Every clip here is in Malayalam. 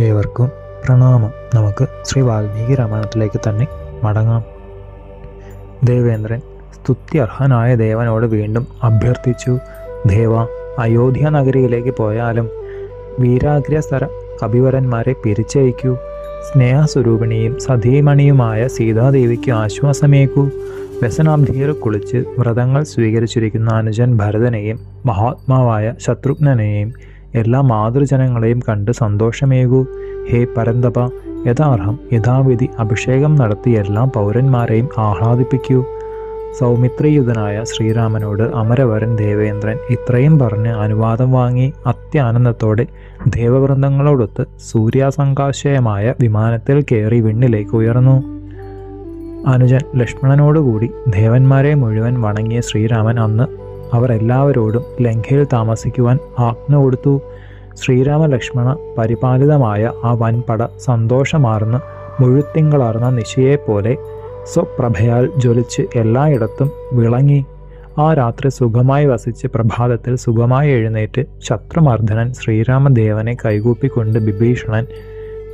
ഏവർക്കും പ്രണാമം. നമുക്ക് ശ്രീ വാൽമീകി രാമായണത്തിലേക്ക് തന്നെ മടങ്ങാം. ദേവേന്ദ്രൻ സ്തുത്യർഹനായ ദേവനോട് വീണ്ടും അഭ്യർത്ഥിച്ചു ദേവ അയോധ്യ നഗരിയിലേക്ക് പോയാലും വീരാഗ്രസ്തര കവിവരന്മാരെ പിരിച്ചയക്കൂ. സ്നേഹസ്വരൂപിണിയും സതീമണിയുമായ സീതാദേവിക്ക് ആശ്വാസമേക്കൂ വ്യസനാബ്ധിയിൽ കുളിച്ച് വ്രതങ്ങൾ സ്വീകരിച്ചിരിക്കുന്ന അനുജൻ ഭരതനെയും മഹാത്മാവായ ശത്രുഘ്നനെയും എല്ലാ മാതൃജനങ്ങളെയും കണ്ട് സന്തോഷമേകൂ. ഹേ പരന്തപ യഥാർഹം യഥാവിധി അഭിഷേകം നടത്തി എല്ലാ പൗരന്മാരെയും ആഹ്ലാദിപ്പിക്കൂ. സൗമിത്രിയുതനായ ശ്രീരാമനോട് അമരവരൻ ദേവേന്ദ്രൻ ഇത്രയും പറഞ്ഞ് അനുവാദം വാങ്ങി അത്യാനന്ദത്തോടെ ദേവവൃന്ദങ്ങളോടൊത്ത് സൂര്യാസങ്കാശയമായ വിമാനത്തിൽ കയറി വിണ്ണിലേക്ക് ഉയർന്നു. അനുജൻ ലക്ഷ്മണനോടുകൂടി ദേവന്മാരെ മുഴുവൻ വണങ്ങിയ ശ്രീരാമൻ അന്ന് അവർ എല്ലാവരോടും ലങ്കയിൽ താമസിക്കുവാൻ ആജ്ഞ കൊടുത്തു. ശ്രീരാമലക്ഷ്മണ പരിപാലിതമായ ആ വൻപട സന്തോഷമാർന്ന് മുഴുത്തിങ്കളാർന്ന നിശയെപ്പോലെ സ്വപ്രഭയാൽ ജ്വലിച്ച് എല്ലായിടത്തും വിളങ്ങി. ആ രാത്രി സുഖമായി വസിച്ച് പ്രഭാതത്തിൽ സുഖമായി എഴുന്നേറ്റ് ശത്രുമർദ്ദനൻ ശ്രീരാമദേവനെ കൈകൂപ്പിക്കൊണ്ട് വിഭീഷണൻ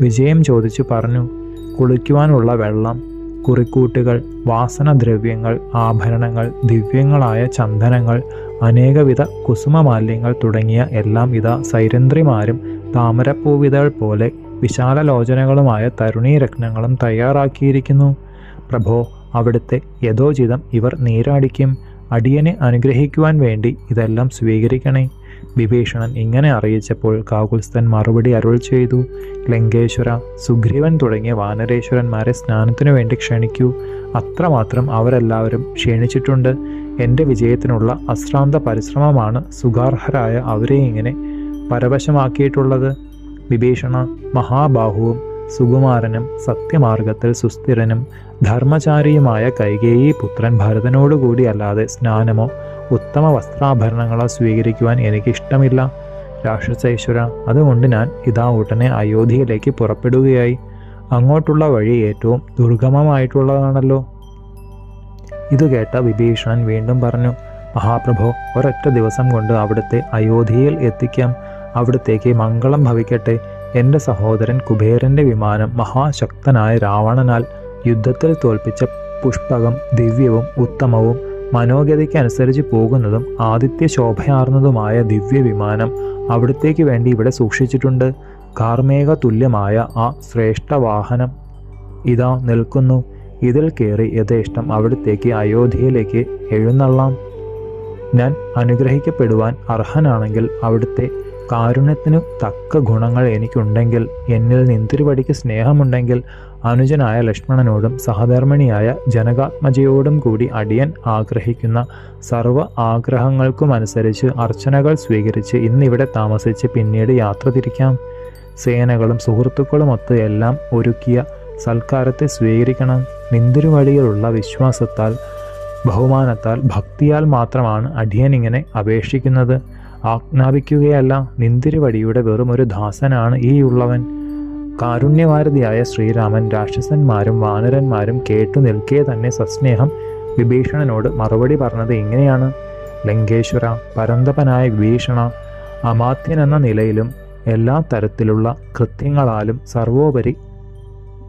വിജയം ചോദിച്ചു പറഞ്ഞു കുളിക്കുവാനുള്ള വെള്ളം കുറിക്കൂട്ടുകൾ വാസനദ്രവ്യങ്ങൾ ആഭരണങ്ങൾ ദിവ്യങ്ങളായ ചന്ദനങ്ങൾ അനേകവിധ കുസുമമാല്യങ്ങൾ തുടങ്ങിയ എല്ലാം ഇതാ സൈരന്ധ്രിമാരും താമരപ്പൂവിതൾ പോലെ വിശാലലോചനകളുമായ തരുണീരത്നങ്ങളും തയ്യാറാക്കിയിരിക്കുന്നു. പ്രഭോ അവിടുത്തെ യഥോചിതം ഇവർ നീരാടിക്കും. അടിയനെ അനുഗ്രഹിക്കുവാൻ വേണ്ടി ഇതെല്ലാം സ്വീകരിക്കണേ. വിഭീഷണൻ ഇങ്ങനെ അറിയിച്ചപ്പോൾ കാകുൽസ്ഥൻ മറുപടി അരുൾ ചെയ്തു. ലങ്കേശ്വര സുഗ്രീവൻ തുടങ്ങിയ വാനരേശ്വരന്മാരെ സ്നാനത്തിനു വേണ്ടി ക്ഷണിക്കൂ. അത്രമാത്രം അവരെല്ലാവരും ക്ഷണിച്ചിട്ടുണ്ട്. എന്റെ വിജയത്തിനുള്ള അശ്രാന്ത പരിശ്രമമാണ് സുഗാർഹരായ അവരെ ഇങ്ങനെ പരവശമാക്കിയിട്ടുള്ളത്. വിഭീഷണ മഹാബാഹുവും സുകുമാരനും സത്യമാർഗത്തിൽ സുസ്ഥിരനും ധർമ്മചാരിയുമായ കൈകേയി പുത്രൻ ഭരതനോടുകൂടി അല്ലാതെ സ്നാനമോ ഉത്തമ വസ്ത്രാഭരണങ്ങളോ സ്വീകരിക്കുവാൻ എനിക്കിഷ്ടമില്ല. രാക്ഷസേശ്വര അതുകൊണ്ട് ഞാൻ ഇതാ ഉടനെ അയോധ്യയിലേക്ക് പുറപ്പെടുകയായി. അങ്ങോട്ടുള്ള വഴി ഏറ്റവും ദുർഗമമായിട്ടുള്ളതാണല്ലോ. ഇത് കേട്ട വിഭീഷണൻ വീണ്ടും പറഞ്ഞു മഹാപ്രഭോ ഒരൊറ്റ ദിവസം കൊണ്ട് അവിടുത്തെ അയോധ്യയിൽ എത്തിക്കാം. അവിടത്തേക്ക് മംഗളം ഭവിക്കട്ടെ. എന്റെ സഹോദരൻ കുബേരന്റെ വിമാനം മഹാശക്തനായ രാവണനാൽ യുദ്ധത്തിൽ തോൽപ്പിച്ച പുഷ്പകം ദിവ്യവും ഉത്തമവും മനോഗതിക്കനുസരിച്ച് പോകുന്നതും ആദിത്യ ശോഭയാർന്നതുമായ ദിവ്യ വിമാനം അവിടത്തേക്ക് വേണ്ടി ഇവിടെ സൂക്ഷിച്ചിട്ടുണ്ട്. കാർമേക തുല്യമായ ആ ശ്രേഷ്ഠ വാഹനം ഇതാ നിൽക്കുന്നു. ഇതിൽ കയറി യഥേഷ്ടം അവിടത്തേക്ക് അയോധ്യയിലേക്ക് എഴുന്നള്ളാം. ഞാൻ അനുഗ്രഹിക്കപ്പെടുവാൻ അർഹനാണെങ്കിൽ അവിടുത്തെ കാരുണ്യത്തിനു തക്ക ഗുണങ്ങൾ എനിക്കുണ്ടെങ്കിൽ എന്നിൽ നിന്തിരുവടിക്ക് സ്നേഹമുണ്ടെങ്കിൽ അനുജനായ ലക്ഷ്മണനോടും സഹധർമ്മിണിയായ ജനകാത്മജയോടും കൂടി അടിയൻ ആഗ്രഹിക്കുന്ന സർവ ആഗ്രഹങ്ങൾക്കുമനുസരിച്ച് അർച്ചനകൾ സ്വീകരിച്ച് ഇന്നിവിടെ താമസിച്ച് പിന്നീട് യാത്ര തിരിക്കാം. സേനകളും സുഹൃത്തുക്കളുമൊത്ത് എല്ലാം ഒരുക്കിയ സൽക്കാരത്തെ സ്വീകരിക്കണം. നിന്തിരുവടിയിലുള്ള വിശ്വാസത്താൽ ബഹുമാനത്താൽ ഭക്തിയാൽ മാത്രമാണ് അടിയൻ ഇങ്ങനെ അപേക്ഷിക്കുന്നത്. ആജ്ഞാപിക്കുകയല്ല. വെറും ഒരു ദാസനാണ് ഈ ഉള്ളവൻ. കാരുണ്യവാരതിയായ ശ്രീരാമൻ രാക്ഷസന്മാരും വാനരന്മാരും കേട്ടു നിൽക്കേ തന്നെ സസ്നേഹം വിഭീഷണനോട് മറുപടി പറഞ്ഞത് ഇങ്ങനെയാണ്. ലങ്കേശ്വര പരന്തപനായ വിഭീഷണ അമാത്യൻ എന്ന നിലയിലും എല്ലാ തരത്തിലുള്ള കൃത്യങ്ങളാലും സർവോപരി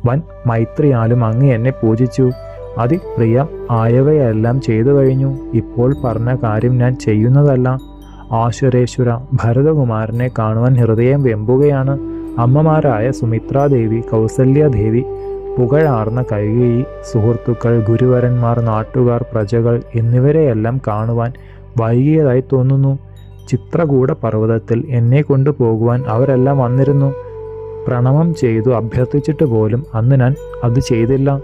വൻ മൈത്രിയാലും അങ്ങ് എന്നെ പൂജിച്ചു. അതിപ്രിയ ആയവയെല്ലാം ചെയ്തു കഴിഞ്ഞു. ഇപ്പോൾ പറഞ്ഞ കാര്യം ഞാൻ ചെയ്യുന്നതല്ല. ആശ്വരേശ്വര ഭരതകുമാരനെ കാണുവാൻ ഹൃദയം വെമ്പുകയാണ്. അമ്മമാരായ സുമിത്രാദേവി കൗസല്യാദേവി പുകഴാർന്ന കൈകി സുഹൃത്തുക്കൾ ഗുരുവരന്മാർ നാട്ടുകാർ പ്രജകൾ എന്നിവരെയെല്ലാം കാണുവാൻ വൈകിയതായി തോന്നുന്നു. ചിത്രകൂട പർവതത്തിൽ എന്നെ കൊണ്ടുപോകുവാൻ അവരെല്ലാം വന്നിരുന്നു. പ്രണമം ചെയ്തു അഭ്യർത്ഥിച്ചിട്ട് പോലും അന്ന് ഞാൻ അത് ചെയ്തില്ല.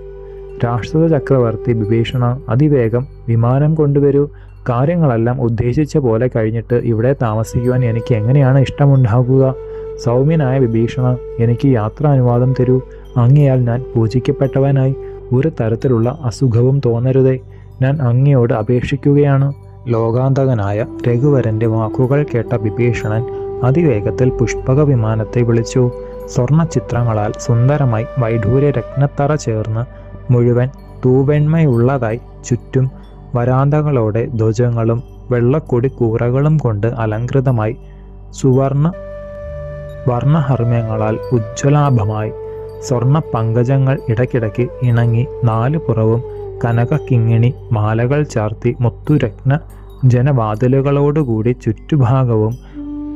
രാഷ്ട്രത ചക്രവർത്തി വിഭീഷണ അതിവേഗം വിമാനം കൊണ്ടുവരൂ. കാര്യങ്ങളെല്ലാം ഉദ്ദേശിച്ച പോലെ കഴിഞ്ഞിട്ട് ഇവിടെ താമസിക്കുവാൻ എനിക്ക് എങ്ങനെയാണ് ഇഷ്ടമുണ്ടാകുക സൗമ്യനായ വിഭീഷണ എനിക്ക് യാത്രാനുവാദം തരൂ. അങ്ങയാൽ ഞാൻ പൂജിക്കപ്പെട്ടവനായി ഒരു തരത്തിലുള്ള അസുഖവും തോന്നരുതേ. ഞാൻ അങ്ങയോട് അപേക്ഷിക്കുകയാണ്. ലോകാന്തകനായ രഘുവരന്റെ വാക്കുകൾ കേട്ട വിഭീഷണൻ അതിവേഗത്തിൽ പുഷ്പക വിമാനത്തെ വിളിച്ചു. സ്വർണ ചിത്രങ്ങളാൽ സുന്ദരമായി വൈഢൂര്യ രത്നത്തറ ചേർന്ന് മുഴുവൻ തൂവെണ്മയുള്ളതായി ചുറ്റും വരാന്തകളോടെ ധ്വജങ്ങളും വെള്ളക്കൊടി കൂറകളും കൊണ്ട് അലങ്കൃതമായി സുവർണ വർണഹർമ്മ്യങ്ങളാൽ ഉജ്ജ്വലാഭമായി സ്വർണ പങ്കജങ്ങൾ ഇടയ്ക്കിടയ്ക്ക് ഇണങ്ങി നാല് പുറവും കനക കിങ്ങിണി മാലകൾ ചാർത്തി മുത്തുരത്ന ജനവാതിലുകളോടുകൂടി ചുറ്റുഭാഗവും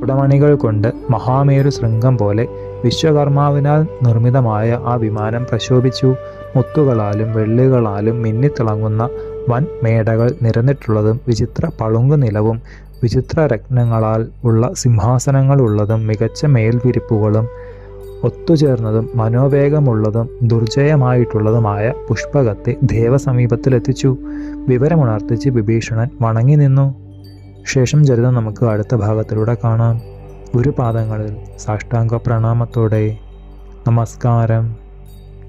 ഉടമണികൾ കൊണ്ട് മഹാമേരു ശൃംഗം പോലെ വിശ്വകർമാവിനാൽ നിർമ്മിതമായ ആ വിമാനം പ്രശോഭിച്ചു. മുത്തുകളാലും വെള്ളികളാലും മിന്നിത്തിളങ്ങുന്ന വൻ മേടകൾ നിരന്നിട്ടുള്ളതും വിചിത്ര പളുങ്കു നിലവും വിചിത്ര രത്നങ്ങളാൽ ഉള്ള സിംഹാസനങ്ങളുള്ളതും മികച്ച മേൽവിരിപ്പുകളും ഒത്തുചേർന്നതും മനോവേഗമുള്ളതും ദുർജയമായിട്ടുള്ളതുമായ പുഷ്പകത്തെ ദേവസമീപത്തിലെത്തിച്ചു. വിവരമുണർത്തിച്ച് വിഭീഷണൻ വണങ്ങി നിന്നു. ശേഷം ചരിതം നമുക്ക് അടുത്ത ഭാഗത്തിലൂടെ കാണാം. ഗുരുപാദങ്ങളിൽ സാഷ്ടാംഗ പ്രണാമത്തോടെ നമസ്കാരം.